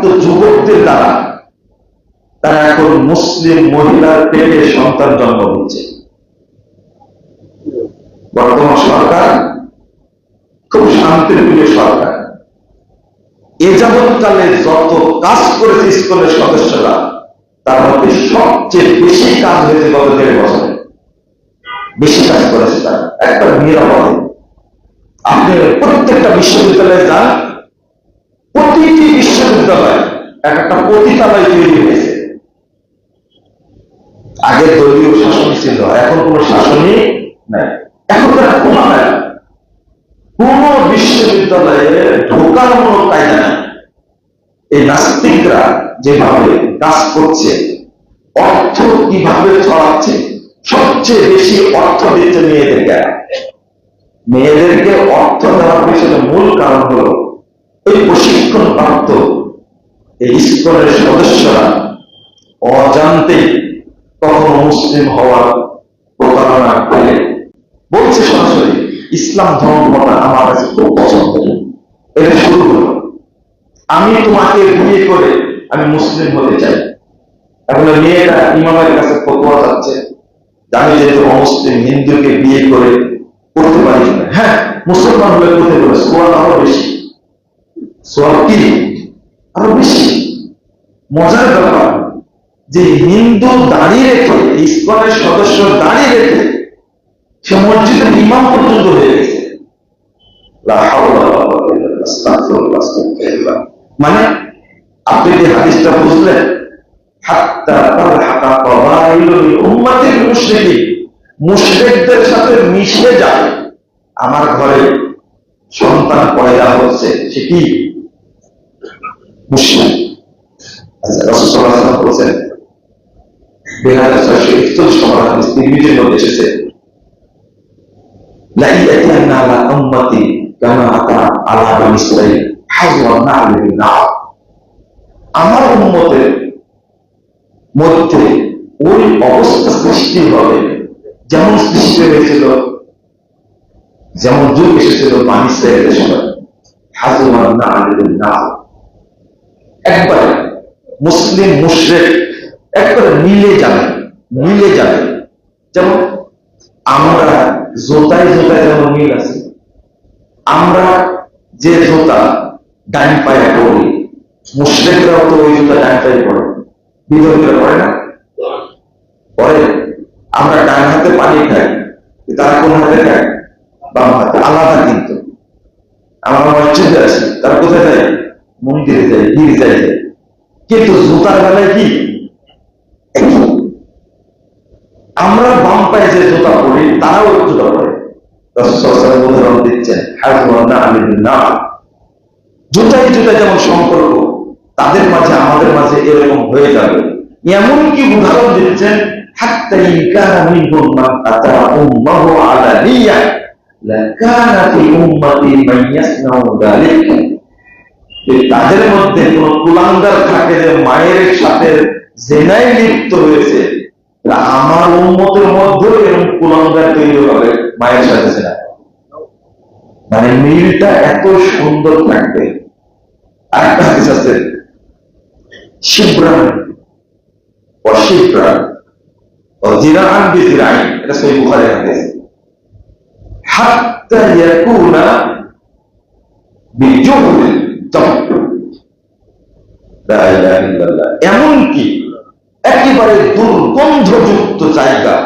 প্রাপ্ত যুবকদের দ্বারা তারা এখন মুসলিম মহিলার পেটে সন্তান জন্ম দিচ্ছে বর্তমান সরকার খুব শান্তিপ্রিয় সরকার। এ যাবৎকালে যত কাজ করেছে স্কুলের সদস্যরা, তার মধ্যে সবচেয়ে বেশি কাজ হয়েছে গত দেড় বছরে। বেশি কাজ করেছে তারা একটা নিরাপদে। আপনি প্রত্যেকটা বিশ্ববিদ্যালয়ে যান বিশ্ববিদ্যালয় এক একটা পতিতালয় তৈরি হয়েছে। আগে দলীয় শাসন ছিল, এখন কোন শাসনই নাই। এখন কোন বিশ্ববিদ্যালয়ে ঢোকার কায়দা নাই। এই নাস্তিকরা যেভাবে কাজ করছে, অর্থ কীভাবে ছড়াচ্ছে, সবচেয়ে বেশি অর্থ দিচ্ছে মেয়েদেরকে মেয়েদেরকে অর্থ দেওয়ার পিছনে মূল কারণ হল এই প্রশিক্ষণ প্রাপ্ত এই স্কুলের সদস্যরা অজান্তে কখনো মুসলিম হওয়ার প্রতারণা করে। বলছে সরাসরি, ইসলাম ধর্মটা আমার কাছে খুব পছন্দ এটা শুরু হলো। আমি তোমাকে বিয়ে করে আমি মুসলিম হতে চাই। এখন মেয়েটা ইমামের কাছে ফতোয়া যাচ্ছে যে আমি যেহেতু অমুসলিম হিন্দুকে বিয়ে করে করতে পারি হ্যাঁ মুসলমান হলে করতে পারে। সোয়াল আরও বেশি। সোয়াল কি? আরও বেশি। মজার ব্যাপার, যে হিন্দু দাঁড়িয়ে রেখে, ইস্কনের সদস্য দাঁড়িয়ে রেখে, সে মসজিদের ইমাম পর্যন্ত হয়ে গেছে। মানে আপনি যে হাদিসটা বুঝলেন? মুশরিকদের সাথে মিশে যায়। আমার ঘরে সন্তান পয়দা হচ্ছে, সে কি? আচ্ছা, আমার উম্মতের মধ্যে ওই অবস্থা সৃষ্টি হবে, যেমন সৃষ্টি হয়েছিল, যেমন যুগ এসেছিল পানি সাইডের সময় হাজওয়ান না'লিল না'র। একবারে মুসলিম মুশরেক একবারে মিলে যাবে মিলে যাবে। যেমন আমরা জোতায় জোতায় যেমন মিল আছে, আমরা যে জোতা ডাইন পায়ে পড়ি মুসলিমরাও তো ওই জুতা ডাইন পায়ে পড়ে বিধর্মীরা পড়ে না? পরে আমরা ডান হাতে পানি খাই তারা কোন হাতে খায়? বাম হাতে, আলাদা কিন্তু। আমরা মসজিদে আছি, তারা কোথায় যায়? মন্দিরে যায় গির্জায় যায় কিন্তু জুতার বেলায় কি? আমরা বাম পায়ে যে জুতা পরি, তারাও জুতা রাসূলুল্লাহ উদাহরণ দিচ্ছেন না জুতাই জুতা যেমন সম্পর্ক, তাদের মাঝে, আমাদের মাঝে এরকম হয়ে যাবে। এমন কি উদাহরণ দিচ্ছেন, হাত্তা তাদের মধ্যে কোন কুলাঙ্গার থাকে যে মায়ের সাথে জেনায় লিপ্ত হয়েছে আমার উন্মতের মধ্যেও এরকম কুলাঙ্গার তৈরি হবে, মায়ের সাথে জেনা মানে মিলটা এত সুন্দর থাকবে। আরেকটা হাদিস আছে শিবরান অশিবরান অজিরান বিজিরাইন, এটা সেই বুখারী হাদিস। হাত্তা ইয়াকুনা বিজুহরিল এমনকি একেবারে দুর্গন্ধযুক্ত জায়গা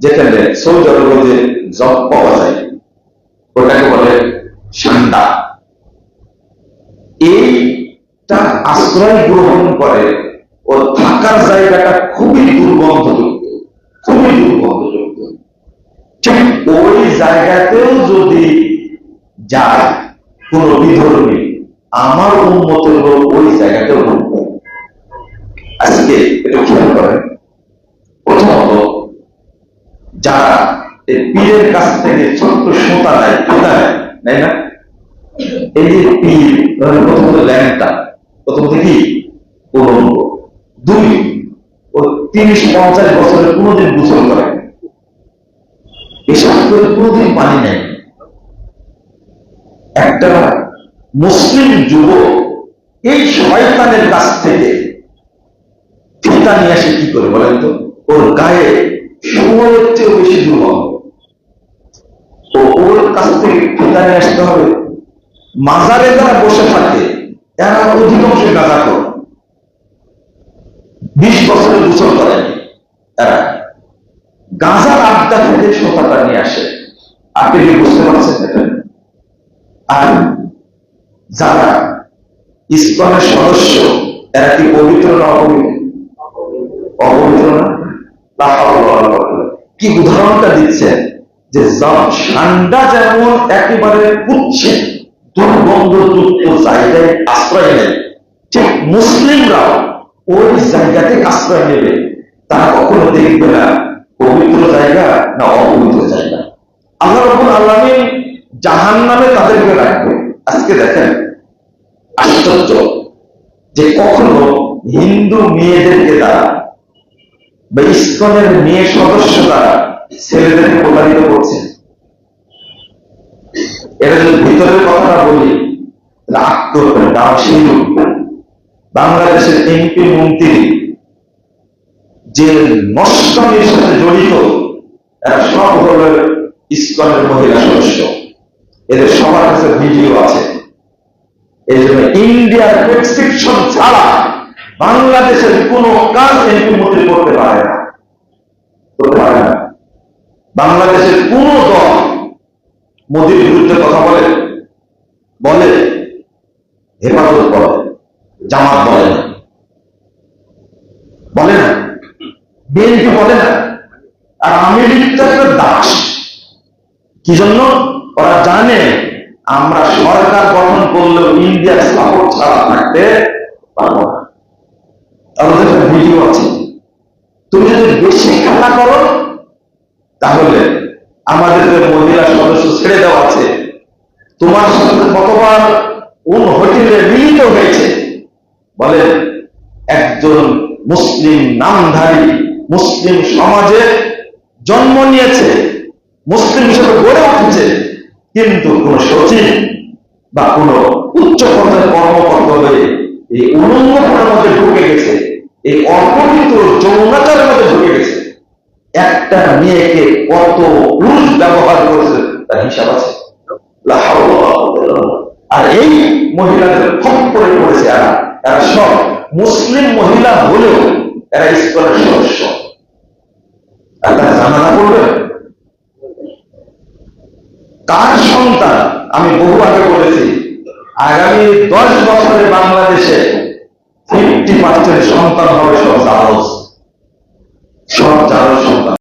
যেখানে সৌদি জব পাওয়া যায়, ওটাকে বলে সান্ডা। এইটা আশ্রয় গ্রহণ করে ও থাকার জায়গাটা খুবই দুর্গন্ধযুক্ত খুবই দুর্গন্ধযুক্ত। ঠিক ওই জায়গাতেও যদি যায় কোন বিধর্মী আমার উন্মতের লোক ওই জায়গাতেও ঢুকবে আজকে এটা খেয়াল করেন। প্রথমত, যারা এই পীরের কাছ থেকে ছোট্ট সুতা নেয় সুতা নেয় না? এই যে পীর প্রথমত ল্যাংটা, প্রথমত কি? উলঙ্গ। দুই, ও তিরিশ পঞ্চাশ বছরের কোনোদিন গোসল করে। এসব করে কোনোদিন পানি নেয় একটা মুসলিম যুবক এই শয়তানের কাছ থেকে ফিতা নিয়ে আসে কি করে বলেন তো? ওর গায়ে সময়ের চেয়েও বেশি দুর্গন্ধ তো ওর কাছ থেকে ফিতা নিয়ে আসতে হবে। মাজারে যারা বসে থাকে, এরা অধিকাংশ গাঁজা করে। বিশ বছরে গোসল করেনি এরা। গাঁজার আড্ডা থেকে সোফাটা নিয়ে আসে। আপনি বুঝতে পারছেন আর যারা ইসলামের সদস্য এরা কি পবিত্র না অপবিত্র? না? কি উদাহরণটা যে ঠান্ডা যেমন একেবারে জায়গায় আশ্রয় নেয়। ঠিক ওই আশ্রয় নেবে। তারা কখনো দেখবে না পবিত্র জায়গা না অপবিত্র জায়গা। আল্লাহ রবুল আলমী জাহান নামে তাদেরকে রাখবে। আজকে দেখেন আশ্চর্য যে কখনো হিন্দু মেয়েদেরকে দ্বারা বা ইস্কনের মেয়ে সদস্য দ্বারা ছেলেদেরকে প্রতারিত করছে। এটা যদি ভিতরের কথাটা বলি রাগ করবেন সেই বাংলাদেশের এমপি, মন্ত্রী যে নষ্টমের সাথে জড়িত এরা সব হল ইস্কনের মহিলা সদস্য। এদের সবার কাছে ভিডিও আছে। এই জন্য ইন্ডিয়ার প্রেসক্রিপশন ছাড়া বাংলাদেশের কোন কাজ এমপি মন্ত্রী করতে পারে না। বাংলাদেশের কোন দল মোদীর বিরুদ্ধে কথা বলে বলে, হেফাজত করে, জামাত বলে না। বলে না। বিএনপি বলে না। আর আমেরিকা একটা দাস। কি জন্য? ওরা জানে আমরা সরকার গঠন করলেও ইন্ডিয়ার সাপোর্ট ছাড়া থাকতে পারব না। আমাদের একটা ভিডিও আছে। তুমি যদি বেশি খেলা করো, তাহলে আমাদের যে মহিলা সদস্য ছেড়ে দেওয়া আছে, তোমার সাথে কতবার কোন হোটেলে মিলিত হয়েছে? বলে একজন মুসলিম নামধারী মুসলিম সমাজে জন্ম নিয়েছে, মুসলিম হিসেবে গড়ে উঠেছে কিন্তু কোন সচিব বা কোন উচ্চ পর্যায়ের কর্মকর্তা হয়ে এই উলঙ্গনের মধ্যে ঢুকে গেছে, এই অপবিত্র যৌনাচারের মধ্যে ঢুকে গেছে। একটা মেয়েকে কত পুরুষ ব্যবহার করেছে, তার হিসাব আছে। আর এই মহিলাদের খপ করে পড়েছে এরা। এরা সব মুসলিম মহিলা হলেও এরা স্কুলের সদস্য। আর কার সন্তান, আমি বহু আগে বলেছি, আগামী দশ বছরে বাংলাদেশে ফিফটি পার্সেন্ট সন্তান হবে সব